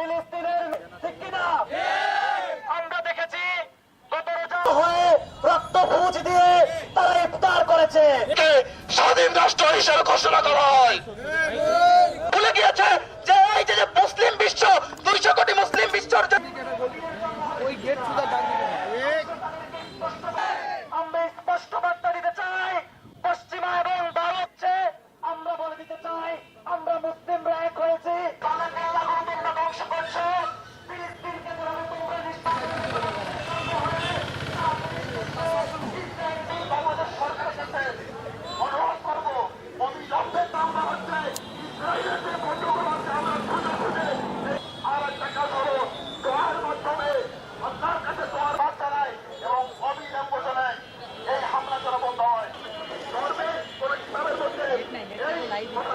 ফিলিস্তিনের ঠিক কিনা আমরা দেখেছি হয়ে রক্ত ফুচ দিয়ে তারা ইফতার করেছে। স্বাধীন রাষ্ট্র হিসেবে ঘোষণা করা হয়।